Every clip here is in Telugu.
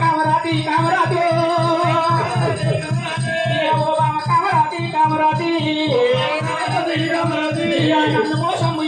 కామరాజీ కామరాజీ కామరాజీ కామరాజీ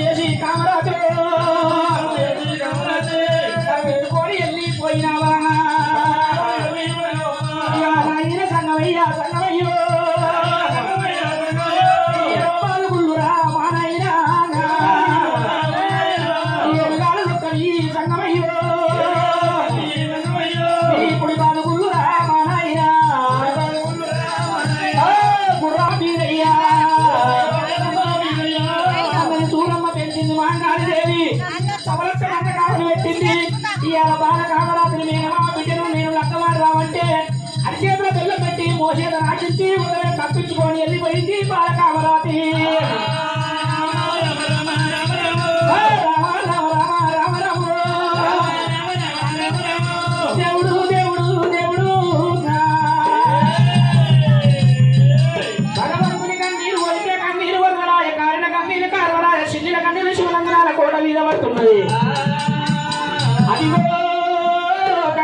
అరిచేతుల కళ్ళు కట్టి మోసేత నాటించి ఉదయం తప్పించుకొని వెళ్ళిపోయింది బాలకామరాతి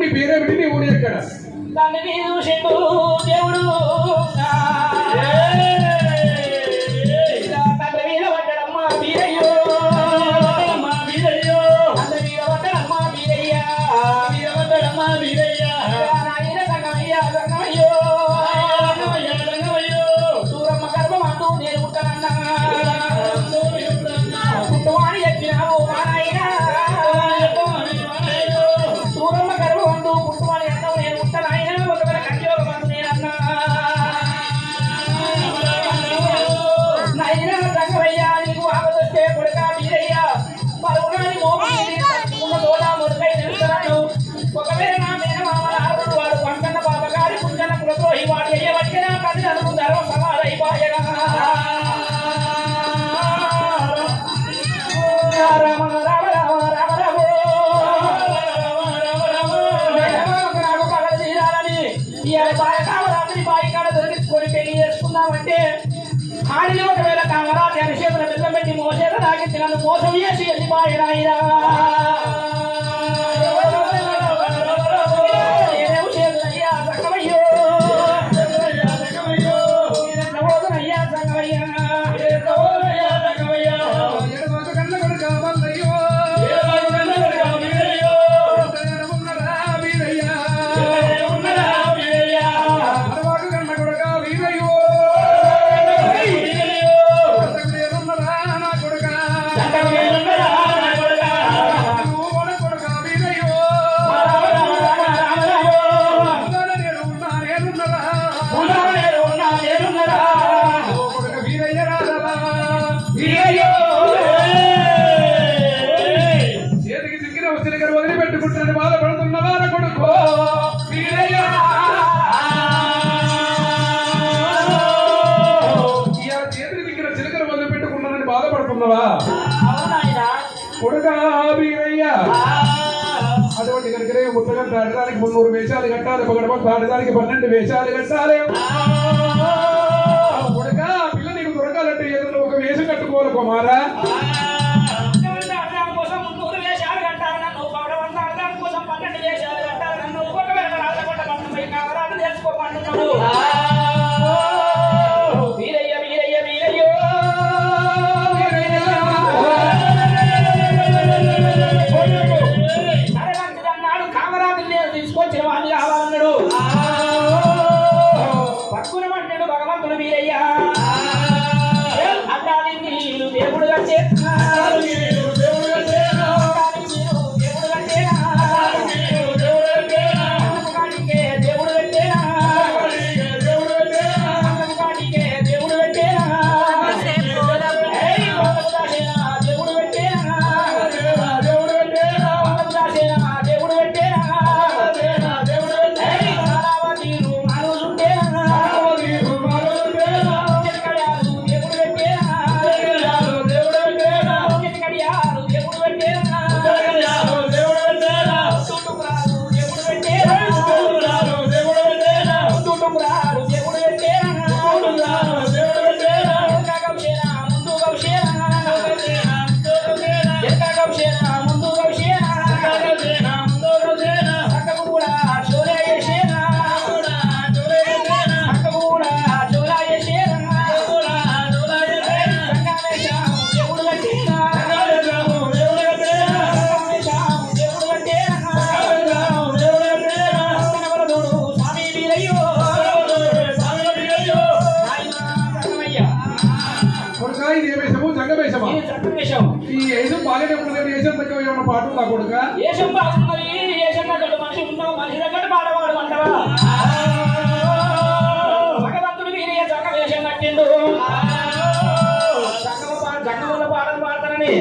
నీ పేరేమిటి? నీ ఊరు ఎక్కడ దేవుడు. ఇవాళ కామరాత్రి బావి కాడ చేసుకున్నామంటే ఆడిని ఒకవేళ కామరాత్రి అభిషేకుల బిల్లం పెట్టి మోసేత దాకించి నన్ను మోసం చేసి వెళ్ళి బాయిరాయిరా బాధపడుతున్నావా కొడుకా బీరయ్యా అటువంటి కనుకనే ముద్దగా దాటడానికి మున్నూరు వేషాలు కట్టాలి ఒక గడప దాటడానికి పన్నెండు వేషాలు కట్టాలి కొడుకా పిల్ల నీకు దొరకాలంటే ఏదైనా ఒక వేషం కట్టుకోవాలి కుమారా చెప్పిన మేము ఏషం తగ్గ పాటు నా కొడుక? ఏషం పాడుతున్నది ఏషం తగ్గట్టు మనిషి ఉన్నావు మనిషి తగ్గట్టు పాడవాడు అంటారా భగవంతుడు మీరు చక్క పాటలు పాడతానని